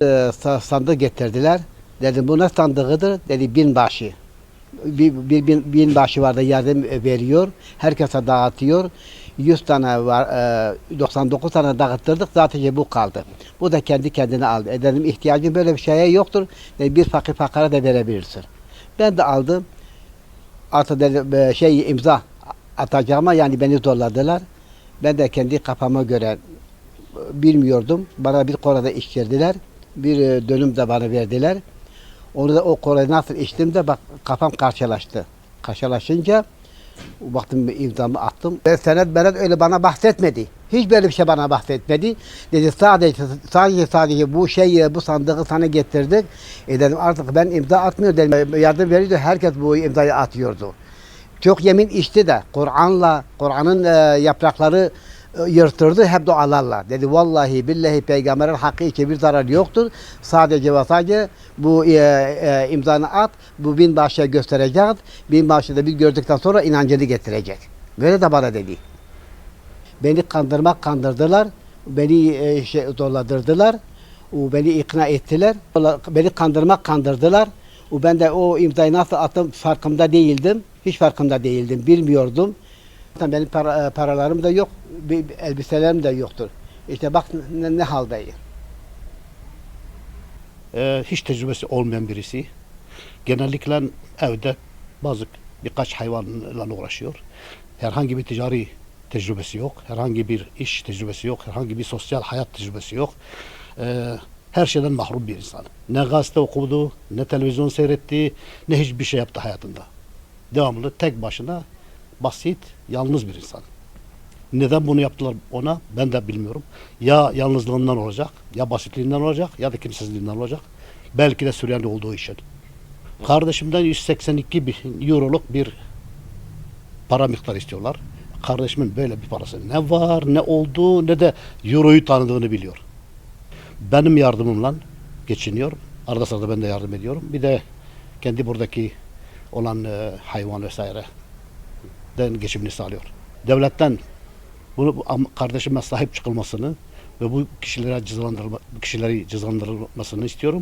Sa- sandık getirdiler. Dedim bu ne sandığıdır? Dedi binbaşı. Bir, bir bin, binbaşı vardı yardım veriyor. Herkese dağıtıyor. 100 tane var, e, 99 tane dağıttırdık. Zaten bu kaldı. Bu da kendi kendine aldı. E dedim ihtiyacın böyle bir şeye yoktur. Dedi, bir fakir fakara da verebilirsin. Ben de aldım. Artık dedim, e, şey imza atacağıma yani beni zorladılar. Ben de kendi kafama göre e, bilmiyordum. Bana bir korada içirdiler. Bir e, dönüm de bana verdiler. Onu da o korayı nasıl içtim de bak kafam karşılaştı. Karşılaşınca baktım imzamı attım. Ve senet benet öyle bana bahsetmedi. Hiç böyle bir şey bana bahsetmedi. Dedi sadece sadece sadece bu şeyi bu sandığı sana getirdik. E dedim artık ben imza atmıyor dedim. Yardım veriyordu. Herkes bu imzayı atıyordu. Çok yemin içti de Kur'an'la Kur'an'ın e, yaprakları e, yırtırdı hep dualarla. Dedi vallahi billahi peygamberin hakkı için bir zarar yoktur. Sadece ve sadece bu e, e, imzanı at. Bu binbaşıya göstereceğiz. Binbaşı da bir gördükten sonra inancını getirecek. Böyle de bana dedi. Beni kandırmak kandırdılar. Beni e, şey, doladırdılar. O beni ikna ettiler. Beni kandırmak kandırdılar. O ben de o imzayı nasıl attım farkında değildim. Hiç farkında değildim. Bilmiyordum. Benim para, e, paralarım da yok. bir elbiselerim de yoktur. İşte bak ne, ne haldeyim. Ee, hiç tecrübesi olmayan birisi. Genellikle evde bazı birkaç hayvanla uğraşıyor. Herhangi bir ticari tecrübesi yok. Herhangi bir iş tecrübesi yok. Herhangi bir sosyal hayat tecrübesi yok. Ee, her şeyden mahrum bir insan. Ne gazete okudu, ne televizyon seyretti, ne hiçbir şey yaptı hayatında. Devamlı tek başına basit, yalnız bir insan. Neden bunu yaptılar ona ben de bilmiyorum. Ya yalnızlığından olacak, ya basitliğinden olacak, ya da kimsizliğinden olacak. Belki de Süryani olduğu için. Kardeşimden 182 bin euroluk bir para miktarı istiyorlar. Kardeşimin böyle bir parası ne var, ne oldu, ne de euroyu tanıdığını biliyor. Benim yardımımla geçiniyor. Arada sırada ben de yardım ediyorum. Bir de kendi buradaki olan e, hayvan vesaire den geçimini sağlıyor. Devletten bunu bu kardeşime sahip çıkılmasını ve bu kişilere cezalandırılma, kişileri cezalandırılmasını istiyorum.